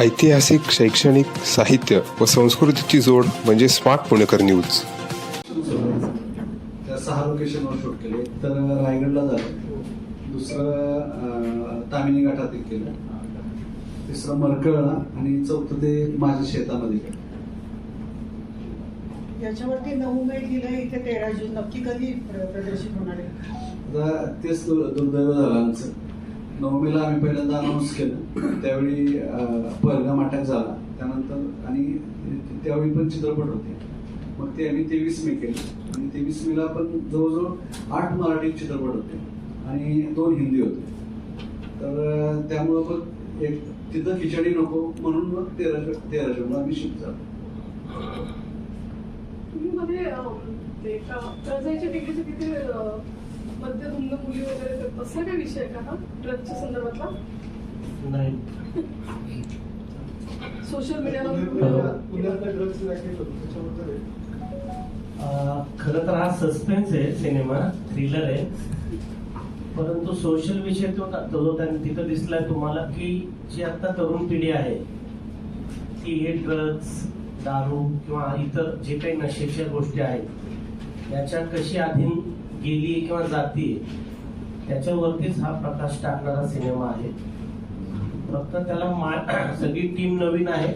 ऐतिहासिक शैक्षणिक साहित्य व संस्कृतीची जोड म्हणजे स्मार्ट पुणेकर न्यूज. त्या सहा लोकेशनवर शूट केले. एक तर रायगडला झालं. दुसरं तामिनी घाटात एक केलं. तिसरं मरकळला आणि चौथं ते माझ्या शेतामध्ये केलं. याच्यावरती नऊ मे इथे तेरा जून. नक्की कधी प्र- प्रदर्शित होणार आहे? आता तेच दुर्दैव झालं आमचं. नवमीला आम्ही पहिल्यांदा अनाऊन्स केलं. त्यावेळी अं, पहलगाम अटॅक झाला. त्यानंतर आणि त्यावेळी पण चित्रपट होते. मग ते आम्ही तेवीस मे केले. आणि तेवीस मेला पण जवळजवळ आठ मराठी चित्रपट होते. आणि दोन हिंदी होते. तर त्यामुळं पण एक तिथं खिचडी नको म्हणून मग तेरा तेरा जूनला आम्ही शिफ्ट झालो. तुम्ही मध्ये अं, ते किती मध्यधुंद मुली वगैरे तर तसा काय विषय का हा? ड्रगच्या संदर्भातला? नाही. सोशल मीडियावर अं, खरं तर हा सस्पेन्स आहे सिनेमा थ्रिलर आहे. परंतु सोशल विषय तो तो जो त्यांनी तिथं दिसलाय तुम्हाला की जी आता तरुण पिढी आहे ती हे ड्रग्स दारू किंवा इतर जे काही नशेच्या गोष्टी आहेत याच्या कशी अधीन गेली किंवा जाती त्याच्यावरतीच हा प्रकाश टाकणारा सिनेमा आहे. फक्त त्याला सगळी टीम नवीन आहे.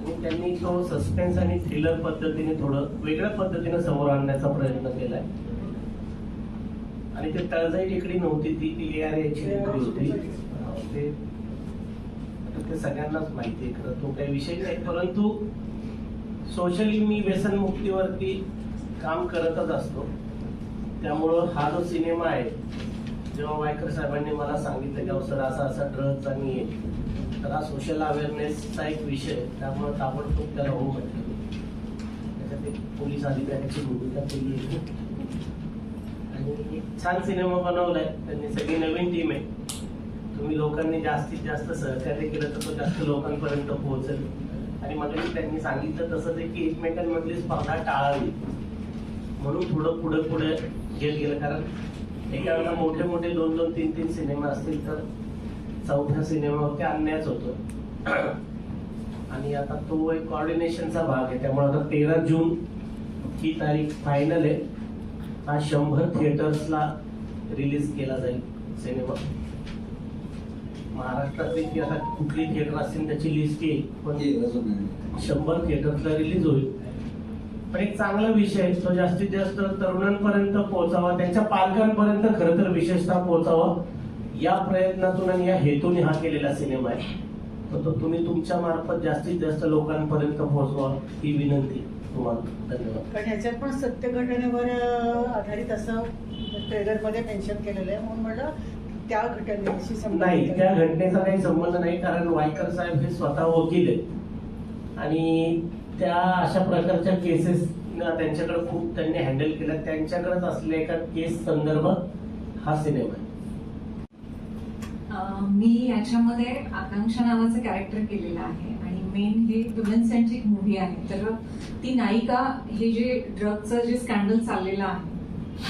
आणि त्यांनी तो सस्पेन्स आणि थ्रिलर पद्धतीने थोडं वेगळ्या पद्धतीने समोर आणण्याचा प्रयत्न केलाय. आणि ते तळजाई टेकडी नव्हती ती ती आर याची टेकडी होती ते सगळ्यांनाच माहिती आहे खरं. तो काही विषय नाही. परंतु सोशली मी व्यसनमुक्तीवरती काम करतच असतो. त्यामुळं हा जो सिनेमा आहे जेव्हा वायकर साहेबांनी मला सांगितलं की अवसर सर असा असा ड्रग चांगली आहे तर हा सोशल अवेअरनेसचा एक विषय त्यामुळं ताबडतोब त्याला हो म्हटलं. त्याच्यात एक पोलीस अधिकाऱ्याची भूमिका केली आहे. आणि छान सिनेमा बनवलाय. त्यांनी सगळी नवीन टीम आहे. तुम्ही लोकांनी जास्तीत जास्त सहकार्य केलं तर तो जास्त लोकांपर्यंत पोहोचेल. आणि मग त्यांनी सांगितलं तसंच आहे की एकमेकांमधली स्पर्धा टाळावी. म्हणून थोडं पुढे पुढे घेत गेलं. कारण एका वेळेला मोठे मोठे दोन दोन तीन तीन सिनेमा असतील तर चौथ्या सिनेमावरती आणण्याच होतो. आणि आता तो एक कॉर्डिनेशनचा भाग आहे. त्यामुळे आता तेरा जून ही तारीख फायनल आहे. हा शंभर थिएटर्सला रिलीज केला जाईल सिनेमा. महाराष्ट्रातली आता कुठली थिएटर असतील त्याची लिस्ट येईल. पण शंभर थिएटर्सला रिलीज होईल. पण एक चांगला विषय तो जास्तीत जास्त तरुणांपर्यंत पोहोचावा त्यांच्या पालकांपर्यंत खरं तर विशेषतः पोहोचावा या प्रयत्नातून आणि या हेतूने हा केलेला सिनेमा आहे. तर तो तुम्ही तुमच्या मार्फत जास्तीत जास्त लोकांपर्यंत पोहोचवा ही विनंती तुम्हाला. धन्यवाद. कारण ह्याच्यात पण सत्य घटनेवर आधारित असं ट्रेलरमध्ये मेन्शन केलेलं आहे म्हणून म्हटलं त्या घटनेशी संबंधित नाही त्या. घटनेचा काही संबंध नाही कारण वायकर साहेब हे स्वतः वकील आहेत. आणि त्या अशा प्रकारच्या केसेस त्यांच्याकडे खूप त्यांनी हँडल केल्या. त्यांच्याकडेच असलेल्या एका केस संदर्भ हा सिनेमा आहे. मी याच्यामध्ये आकांक्षा नावाचं कॅरेक्टर केलेलं आहे आणि मेन हे वुमेन सेंट्रिक मूव्ही आहे. तर ती नायिका हे जे ड्रगचं जे स्कॅन्डल चाललेलं आहे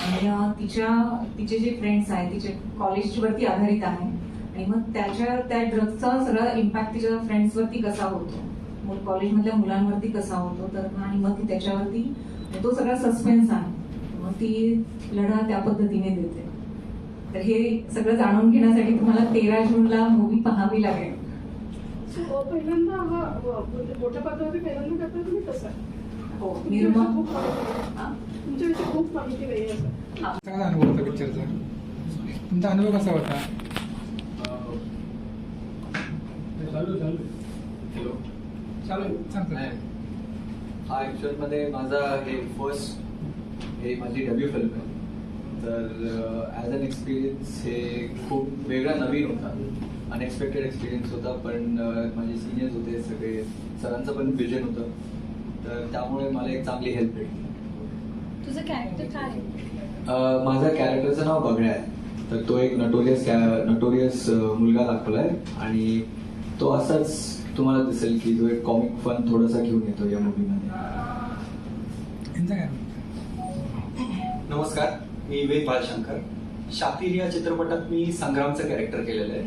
आणि तिच्या तिचे जे फ्रेंड्स आहेत तिचे कॉलेजवरती आधारित आहे आणि मग त्याच्या त्या ड्रगचा सगळा इम्पॅक्ट तिच्या फ्रेंड्सवरती कसा होतो? कॉलेजमधल्या मुलांवरती कसा होतो तर आणि मग ती त्याच्यावरती तो सगळा सस्पेन्स आहे. मग ती लढा त्या पद्धतीने देते. तर हे सगळं जाणून घेण्यासाठी तुम्हाला तेरा जूनला मूवी पाहावी लागेल. पहिल्यांदा हा म्हणजे मोठ्या पात्रावरती पहिल्यांदा करता तुम्ही कसं हो निर्मा हा? तुमच्याविषयी खूप माहिती हा. चांगला अनुभव होता पिक्चरचा तुमचा अनुभव कसा होता? हॅलो. हा ॲक्च्युअलमध्ये माझा हे फर्स्ट हे माझी डेब्यू फिल्म आहे. तर ॲज अन एक्सपिरियन्स हे खूप वेगळा नवीन होता. अनएक्सपेक्टेड एक्सपिरियन्स होता पण अह, माझे सिनियर्स होते सगळे. सरांचं पण विजन होतं. तर त्यामुळे मला एक चांगली हेल्प भेटली. तुझं कॅरेक्टर काय? आहे अह, माझ्या कॅरेक्टरचं नाव बगड्या आहे. तर तो एक नटोरियस नटोरियस मुलगा दाखवलाय. आणि तो असाच तुम्हाला दिसेल की तो एक कॉमिक फन थोडासा घेऊन येतो या मूवीमध्ये काय? नमस्कार मी वेद बालशंकर. शातीर या चित्रपटात मी संग्रामचं कॅरेक्टर केलेलं आहे.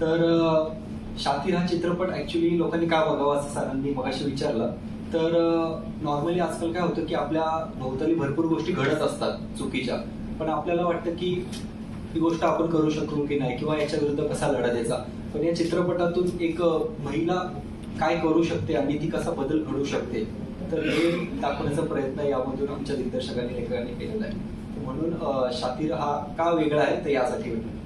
तर शातीर हा चित्रपट ऍक्च्युली लोकांनी का बघावा असं सरांनी मगाशी विचारलं. तर नॉर्मली आजकाल काय होतं की आपल्या भोवताली भरपूर गोष्टी घडत असतात चुकीच्या. पण आपल्याला वाटतं की ही गोष्ट आपण करू शकू की नाही? किंवा याच्या विरुद्ध कसा लढा द्यायचा? पण या चित्रपटातून एक महिला काय करू शकते आणि ती कसा बदल घडू शकते तर हे दाखवण्याचा प्रयत्न यामधून आमच्या दिग्दर्शकांनी लेखकांनी केलेला आहे म्हणून शातीर हा का वेगळा आहे तर यासाठी वेगळा